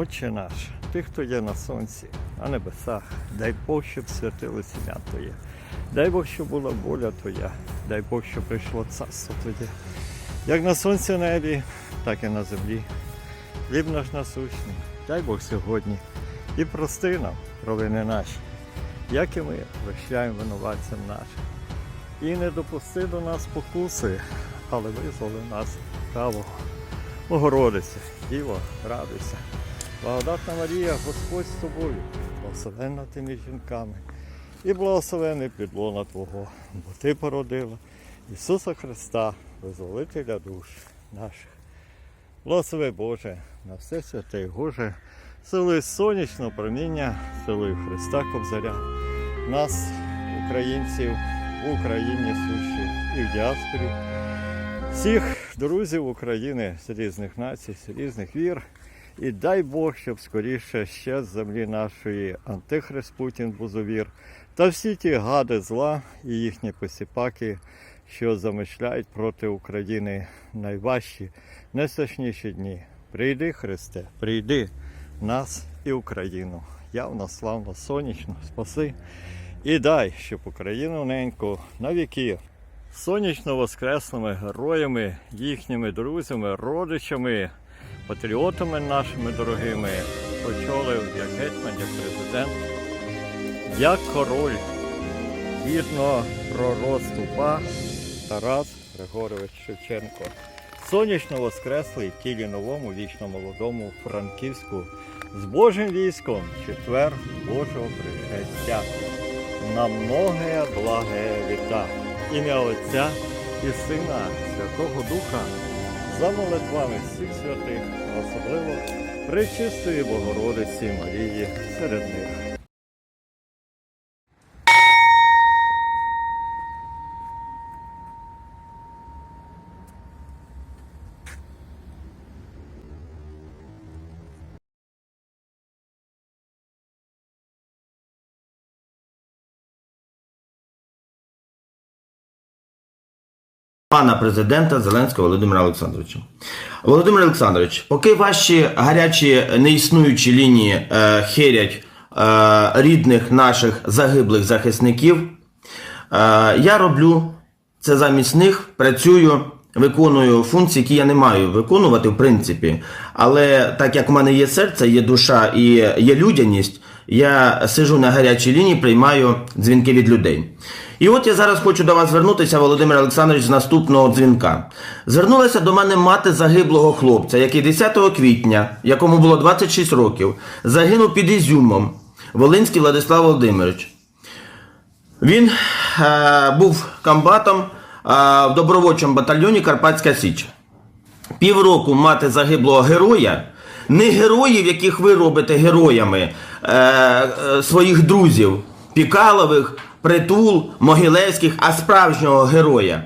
Отче наш, ти, хто є на сонці, на небесах, дай Бог, щоб святилось ім'я Твоє. Дай Бог, щоб була воля Твоя, дай Бог, щоб прийшло царство Твоє. Як на сонці небі, так і на землі. Хліб наш насущний, дай Бог сьогодні. І прости нам провини наші, як і ми прощаємо винуватцям нашим. І не допусти до нас покуси, але визволи нас правого. Богородице, Діво, радуйся. Благодатна Марія, Господь з тобою, благословенна ти між жінками, і благословений підлона Твого, бо Ти породила Ісуса Христа, визволителя душ наших. Благослови Боже, на все святе і Боже, силою сонячного проміння, силою Христа Кобзаря, нас, українців, в Україні сущих і в діаспорі, всіх друзів України з різних націй, з різних вір. І дай Бог, щоб скоріше ще з землі нашої Антихрист Путін Бузовір та всі ті гади зла і їхні посіпаки, що замишляють проти України найважчі, найстрашніші дні. Прийди, Христе, прийди нас і Україну. Явно, славно, сонячно, спаси. І дай, щоб Україну неньку на віки сонячно воскреслими героями, їхніми друзями, родичами, патріотами нашими дорогими очолив як гетьман, як президент, як король гідно пророступа Тарас Григорович Шевченко. Сонячно воскреслий тілі новому, вічно молодому Франківську з Божим військом четвер Божого пришестя. На многе благе літа. Ім'я Отця і Сина Святого Духа за молитвами всіх святих, особливо Пречистої Богородиці Марії серед них. Пана президента Зеленського Володимира Олександровича. Володимир Олександрович, поки ваші гарячі неіснуючі лінії е, херять е, рідних наших загиблих захисників, е, я роблю це замість них, працюю, виконую функції, які я не маю виконувати в принципі. Але так як у мене є серце, є душа і є людяність, я сижу на гарячій лінії, приймаю дзвінки від людей. І от я зараз хочу до вас звернутися, Володимир Олександрович, з наступного дзвінка. Звернулася до мене мати загиблого хлопця, який 10 квітня, якому було 26 років, загинув під Ізюмом Волинський Владислав Володимирович. Він е, був комбатом е, в добровольчому батальйоні Карпатська Січ. Півроку мати загиблого героя, не героїв, яких ви робите героями е, е, своїх друзів, Пікалових, Притул, Могилевських, а справжнього героя.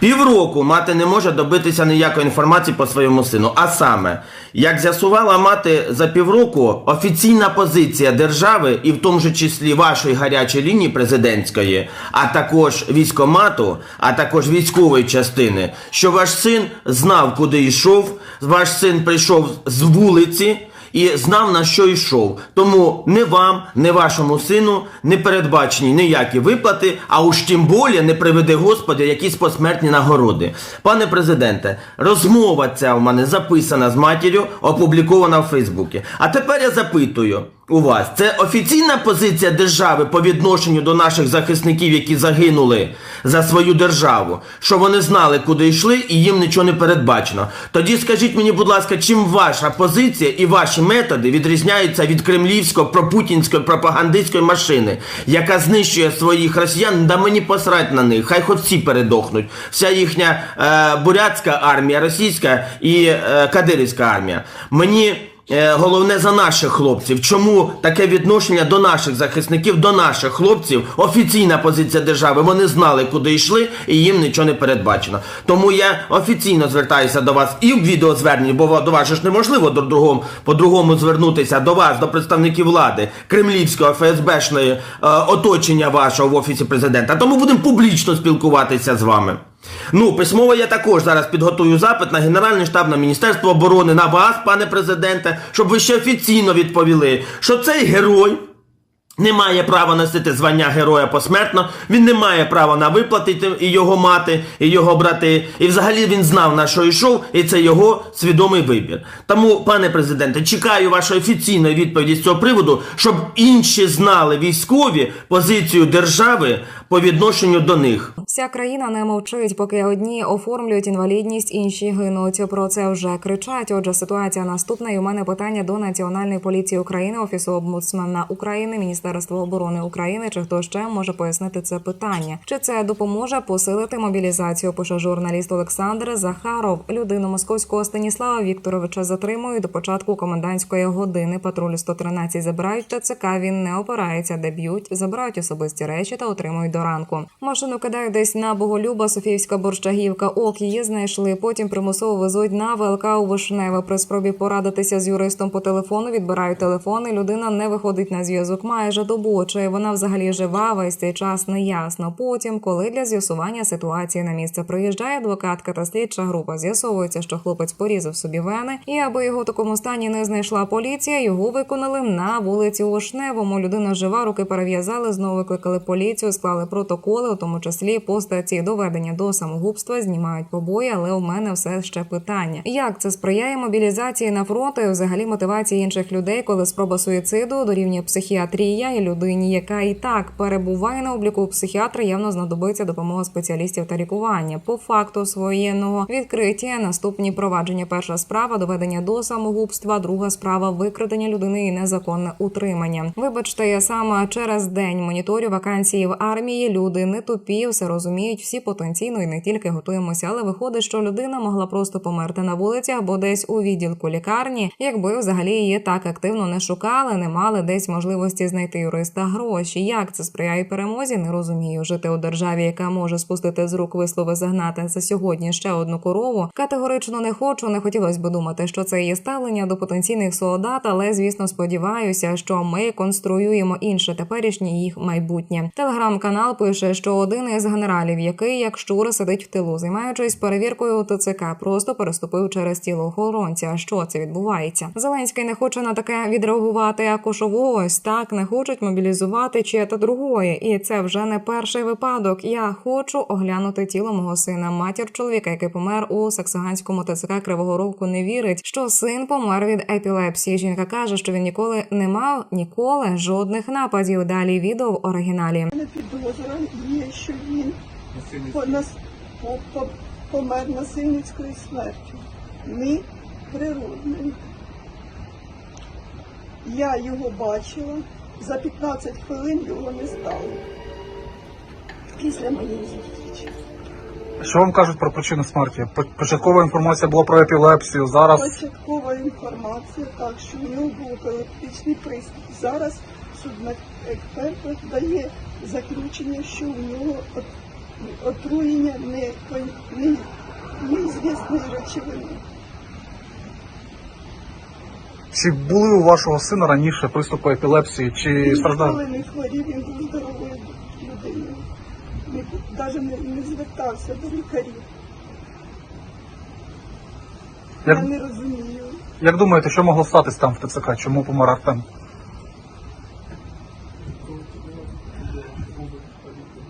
Півроку мати не може добитися ніякої інформації по своєму сину. А саме, як з'ясувала мати за півроку, офіційна позиція держави, і в тому же числі вашої гарячої лінії президентської, а також військомату, а також військової частини, що ваш син знав, куди йшов, ваш син прийшов з вулиці. І знав на що йшов. Тому не вам, не вашому сину не передбачені ніякі виплати, а уж тим більше не приведе Господи якісь посмертні нагороди. Пане президенте, розмова ця в мене записана з матір'ю, опублікована в Фейсбуці. А тепер я запитую у вас: це офіційна позиція держави по відношенню до наших захисників, які загинули за свою державу, що вони знали, куди йшли, і їм нічого не передбачено. Тоді скажіть мені, будь ласка, чим ваша позиція і ваші методи відрізняються від кремлівської пропутінської пропагандистської машини, яка знищує своїх росіян, да мені посрать на них, хай хоч всі передохнуть. Вся їхня е, бурятська армія, російська і е, кадирівська армія. Мені. Е, Головне за наших хлопців. Чому таке відношення до наших захисників, до наших хлопців? Офіційна позиція держави. Вони знали, куди йшли, і їм нічого не передбачено. Тому я офіційно звертаюся до вас і в відеозверненні, бо до вас ж неможливо до другому, по-другому звернутися до вас, до представників влади, кремлівського ФСБшної е, оточення вашого в офісі президента. Тому будемо публічно спілкуватися з вами. Ну, письмово я також зараз підготую запит на Генеральний штаб, на Міністерство оборони, на вас, пане президенте, щоб ви ще офіційно відповіли, що цей герой не має права носити звання героя посмертно, він не має права на виплати і його мати, і його брати. І взагалі він знав на що йшов, і це його свідомий вибір. Тому, пане президенте, чекаю вашої офіційної відповіді з цього приводу, щоб інші знали військові позицію держави по відношенню до них. Вся країна не мовчить, поки одні оформлюють інвалідність, інші гинуть. Про це вже кричать. Отже, ситуація наступна. І у мене питання до Національної поліції України, офісу омбудсмена України, Міністерства оборони України. Чи хто ще може пояснити це питання? Чи це допоможе посилити мобілізацію? Пише журналіст Олександр Захаров. Людину московського Станіслава Вікторовича затримують до початку комендантської години. Патруль 113 забирають ТЦК. Він не опирається, де б'ють, забирають особисті речі та отримують до ранку. Машину кидають десь на Боголюба, Софіївська Борщагівка. Ок, її знайшли. Потім примусово везуть на ВЛК у Вишневе. При спробі порадитися з юристом по телефону. Відбирають телефон, і людина не виходить на зв'язок майже добу. Вона взагалі жива? Весь цей час не ясно. Потім, коли для з'ясування ситуації на місце приїжджає адвокатка та слідча група, з'ясовується, що хлопець порізав собі вени, і аби його в такому стані не знайшла поліція, його виконали на вулиці у Вишневому. Людина жива, руки перев'язали, знову викликали поліцію, склали протоколи, у тому числі по статті доведення до самогубства, знімають побої. Але у мене все ще питання: як це сприяє мобілізації на фронт і взагалі мотивації інших людей, коли спроба суїциду дорівнює психіатрія і людині, яка і так перебуває на обліку психіатра, явно знадобиться допомога спеціалістів та лікування. По факту своєнного відкриття наступні провадження. Перша справа доведення до самогубства, друга справа викрадення людини і незаконне утримання. Вибачте, я саме через день моніторю вакансії в армії. Люди не тупі, все розуміють, всі потенційно і не тільки готуємося, але виходить, що людина могла просто померти на вулиці або десь у відділку лікарні, якби взагалі її так активно не шукали, не мали десь можливості знайти юриста гроші. Як це сприяє перемозі? Не розумію. Жити у державі, яка може спустити з рук вислови загнати за сьогодні ще одну корову. Категорично не хочу. Не хотілося б думати, що це є ставлення до потенційних солдат, але звісно сподіваюся, що ми конструюємо інше теперішнє їх майбутнє. Телеграм-канал пише, що один із генералів, який як щур сидить в тилу, займаючись перевіркою ТЦК, просто переступив через тіло охоронця. Що це відбувається? Зеленський не хоче на таке відреагувати. А Кошово ось так не хочуть мобілізувати чи та другої. І це вже не перший випадок. Я хочу оглянути тіло мого сина. Матір чоловіка, який помер у Саксаганському ТЦК Кривого Ровку, не вірить, що син помер від епілепсії. Жінка каже, що він ніколи не мав ніколи жодних нападів. Далі відео в оригіналі. мене підозра є, що він по, нас, по, по, помер насильницькою смертю. Не природною. Я його бачила, за 15 хвилин його не стало. Після моєї зустрічі. Що вам кажуть про причину смерті? Початкова інформація була про епілепсію. Зараз Початкова інформація, так, що в нього був епілептичний приступ. Зараз судмедексперт дає заключення, що у нього от- отруєння не, не, неізвісної речовини. Чи були у вашого сина раніше приступи епілепсії, чи страждав? ніколи не хворів, він був здоровою людиною. Навіть не, не звертався до лікарів. Як, Я не розумію. як думаєте, що могло статись там в ТЦК? Чому помер Артем?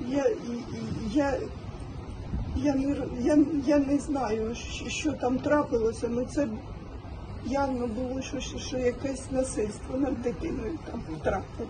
Я, і- і- я, я, не, р- я, я не знаю, що, що там трапилося, але це явно було, що, що, що якесь насильство над дитиною там трапило.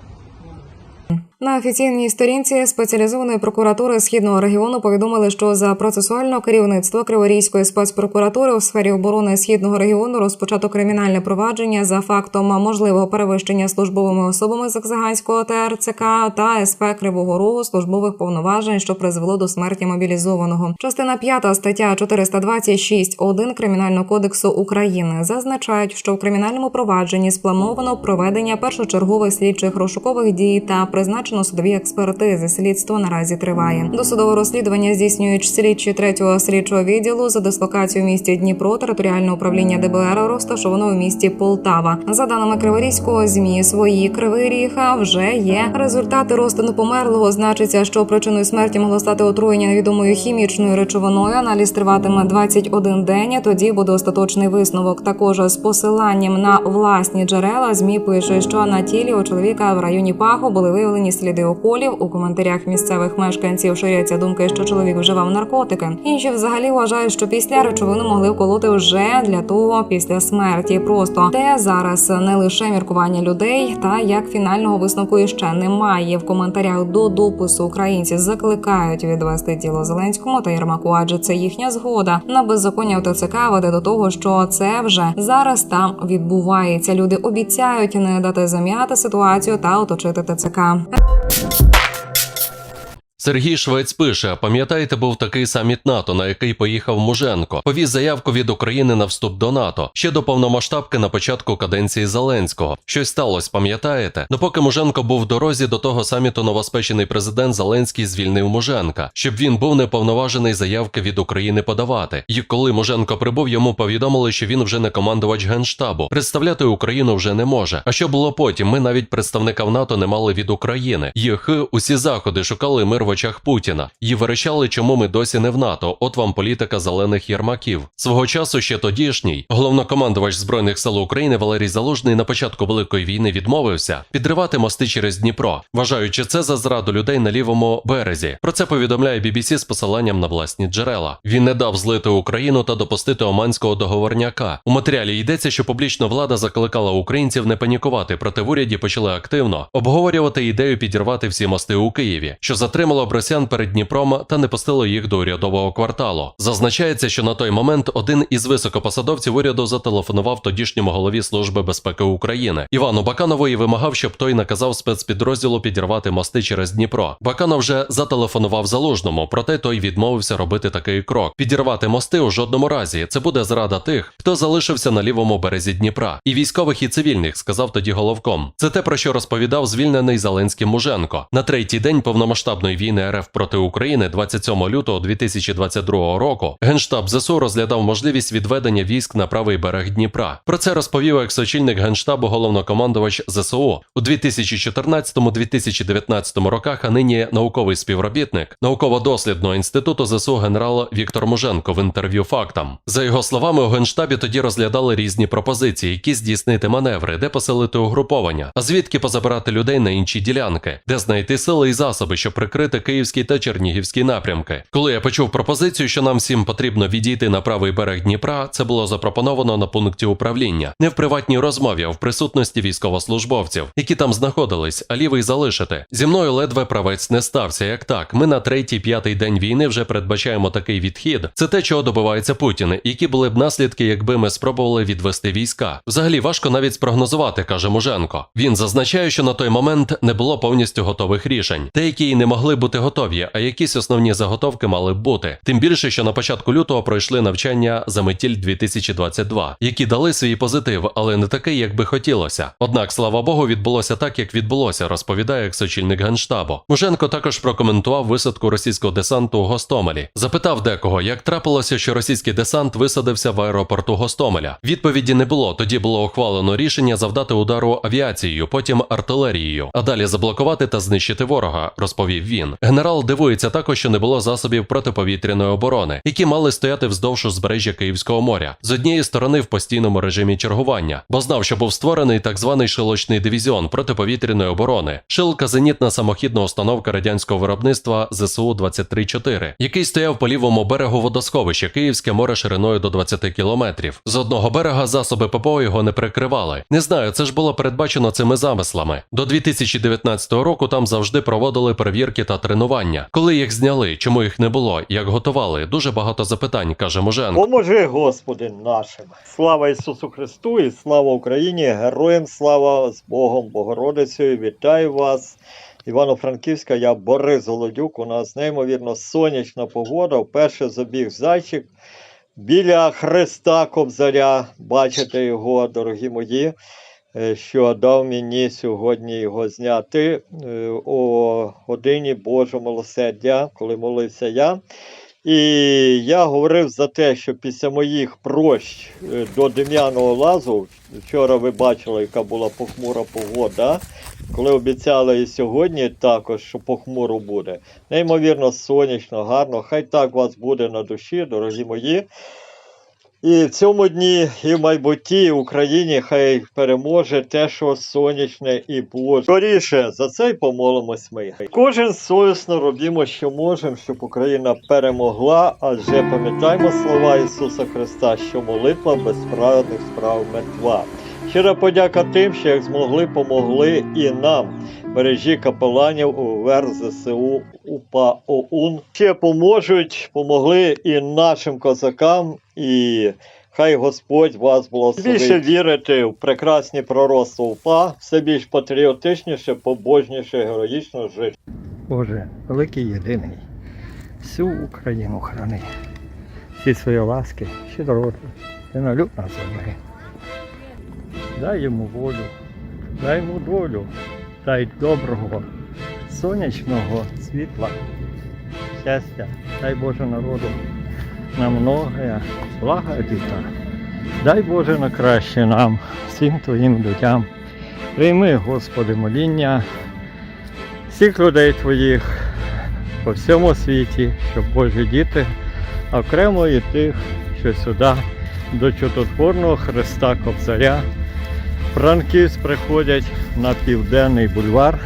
На офіційній сторінці спеціалізованої прокуратури східного регіону повідомили, що за процесуальне керівництво Криворізької спецпрокуратури у сфері оборони східного регіону розпочато кримінальне провадження за фактом можливого перевищення службовими особами Заксаганського ТРЦК та СП Кривого Рогу службових повноважень, що призвело до смерті мобілізованого. Частина 5 стаття 426.1 Кримінального кодексу України зазначають, що в кримінальному провадженні сплановано проведення першочергових слідчих розшукових дій та призначення судові експертизи. Слідство наразі триває. Досудове розслідування здійснюють слідчі третього слідчого відділу за дислокацією в місті Дніпро. Територіальне управління ДБР розташовано в місті Полтава. За даними Криворізького змі, свої кривий ріг вже є. Результати розтину померлого значиться, що причиною смерті могло стати отруєння невідомою хімічною речовиною. Аналіз триватиме 21 день. Тоді буде остаточний висновок. Також з посиланням на власні джерела змі пише, що на тілі у чоловіка в районі паху були виявлені сліди уколів. У коментарях місцевих мешканців ширяться думки, що чоловік вживав наркотики. Інші взагалі вважають, що після речовину могли вколоти вже для того після смерті. Просто те зараз не лише міркування людей, та як фінального висновку іще немає. В коментарях до допису українці закликають відвести тіло Зеленському та Єрмаку, адже це їхня згода на беззаконня ТЦК веде до того, що це вже зараз там відбувається. Люди обіцяють не дати зам'яти ситуацію та оточити ТЦК. Thank you. Сергій Швець пише: пам'ятаєте, був такий саміт НАТО, на який поїхав Муженко. Повіз заявку від України на вступ до НАТО ще до повномасштабки на початку каденції Зеленського. Щось сталося, пам'ятаєте? Допоки Муженко був в дорозі до того саміту, новоспечений президент Зеленський звільнив Муженка, щоб він був неповноважений заявки від України подавати. І коли Муженко прибув, йому повідомили, що він вже не командувач генштабу. Представляти Україну вже не може. А що було потім? Ми навіть представника в НАТО не мали від України. Їх усі заходи шукали мир в очах Путіна і верещали, чому ми досі не в НАТО. От вам політика зелених єрмаків. Свого часу ще тодішній головнокомандувач збройних сил України Валерій Залужний на початку великої війни відмовився підривати мости через Дніпро, вважаючи це за зраду людей на лівому березі. Про це повідомляє BBC з посиланням на власні джерела. Він не дав злити Україну та допустити оманського договорняка. У матеріалі йдеться, що публічна влада закликала українців не панікувати, проте в уряді почали активно обговорювати ідею підірвати всі мости у Києві, що затримало б росіян перед Дніпром та не пустило їх до урядового кварталу. Зазначається, що на той момент один із високопосадовців уряду зателефонував тодішньому голові Служби безпеки України Івану Баканову і вимагав, щоб той наказав спецпідрозділу підірвати мости через Дніпро. Баканов вже зателефонував залужному, проте той відмовився робити такий крок. Підірвати мости у жодному разі. Це буде зрада тих, хто залишився на лівому березі Дніпра, і військових, і цивільних, сказав тоді головком. Це те, про що розповідав звільнений Зеленським Муженко. На третій день повномасштабної війни РФ проти України, 27 лютого 2022 року, генштаб ЗСУ розглядав можливість відведення військ на правий берег Дніпра. Про це розповів екс-очільник генштабу головнокомандувач ЗСУ у 2014-2019 роках. А нині науковий співробітник науково-дослідного інституту ЗСУ генерал Віктор Муженко в інтерв'ю фактам. За його словами, у генштабі тоді розглядали різні пропозиції, які здійснити маневри, де поселити угруповання, а звідки позабирати людей на інші ділянки, де знайти сили і засоби, щоб прикрити київський та чернігівський напрямки. Коли я почув пропозицію, що нам всім потрібно відійти на правий берег Дніпра, це було запропоновано на пункті управління, не в приватній розмові, а в присутності військовослужбовців, які там знаходились, а лівий залишити. Зі мною ледве правець не стався. Як так, ми на третій п'ятий день війни вже передбачаємо такий відхід. Це те, чого добивається Путін, які були б наслідки, якби ми спробували відвести війська. Взагалі важко навіть спрогнозувати, каже Муженко. Він зазначає, що на той момент не було повністю готових рішень, деякі не могли бути готові, а якісь основні заготовки мали б бути. Тим більше, що на початку лютого пройшли навчання Заметіль 2022, які дали свій позитив, але не такий, як би хотілося. Однак, слава Богу, відбулося так, як відбулося, розповідає екс-очільник генштабу. Муженко також прокоментував висадку російського десанту у Гостомелі. Запитав декого, як трапилося, що російський десант висадився в аеропорту Гостомеля. Відповіді не було. Тоді було ухвалено рішення завдати удару авіацією, потім артилерією, а далі заблокувати та знищити ворога, розповів він. Генерал дивується також, що не було засобів протиповітряної оборони, які мали стояти вздовж узбережжя Київського моря з однієї сторони в постійному режимі чергування, бо знав, що був створений так званий шилочний дивізіон протиповітряної оборони, шилка зенітна самохідна установка радянського виробництва ЗСУ 23-4 який стояв по лівому берегу водосховища Київське море шириною до 20 кілометрів. З одного берега засоби ППО його не прикривали. Не знаю, це ж було передбачено цими замислами. До 2019 року там завжди проводили перевірки та тренування. Коли їх зняли, чому їх не було, як готували? Дуже багато запитань, каже Муженко. Поможи, Господи, нашим. Слава Ісусу Христу і слава Україні! Героям слава з Богом, Богородицею. Вітаю вас. Івано-Франківська, я Борис Голодюк. У нас неймовірно сонячна погода. Вперше забіг зайчик біля Христа Кобзаря. Бачите його, дорогі мої. Е, що дав мені сьогодні його зняти е, о годині Божого милосердя, коли молився я. І я говорив за те, що після моїх прощ е, до Дем'яного лазу, вчора ви бачили, яка була похмура погода, коли обіцяли і сьогодні також, що похмуро буде. Неймовірно сонячно, гарно. Хай так у вас буде на душі, дорогі мої. І в цьому дні, і в майбутній і в Україні хай переможе те, що сонячне і Боже. Скоріше за це й помолимось ми. Кожен совісно робімо, що можемо, щоб Україна перемогла, адже пам'ятаємо слова Ісуса Христа, що молитва безправедних справ мертва. Щира подяка тим, що як змогли, помогли і нам. Мережі капеланів УВР ЗСУ УПА ОУН. Ще поможуть, помогли і нашим козакам, і хай Господь вас благословить. Більше вірити в прекрасні пророцтва УПА, все більш патріотичніше, побожніше, героїчно жити. Боже, великий єдиний, всю Україну храни, всі свої ласки, щедроти, ти на нас зроби. Дай йому волю, дай йому долю, дай доброго, сонячного світла, щастя, дай Боже народу на многое блага літа. Дай Боже на краще нам, всім Твоїм людям. Прийми, Господи, моління всіх людей Твоїх по всьому світі, щоб Божі діти, окремо і тих, що сюди до чудотворного Христа Кобзаря Франківськ приходять на південний бульвар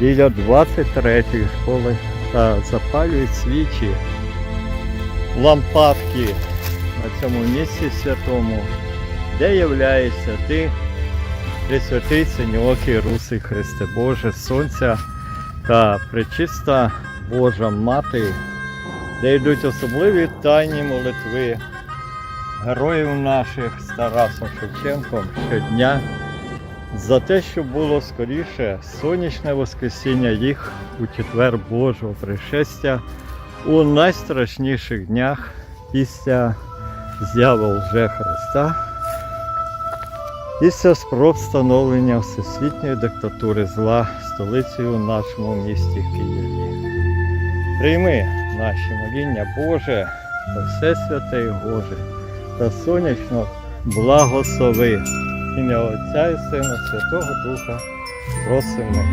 біля 23-ї школи та запалюють свічі, лампадки на цьому місці святому, де являєшся ти, Пресвятий Синьокий Русий Христе Боже, Сонця та пречиста Божа Мати, де йдуть особливі тайні молитви героїв наших з Тарасом Шевченком щодня за те, щоб було скоріше сонячне Воскресіння їх у четвер Божого пришестя у найстрашніших днях після зяви лже Христа, після спроб встановлення всесвітньої диктатури зла столицею в нашому місті Києві. Прийми наші моління Боже та все святе і Боже та сонячно благослови. Ім'я Отця і Сина Святого Духа просимо.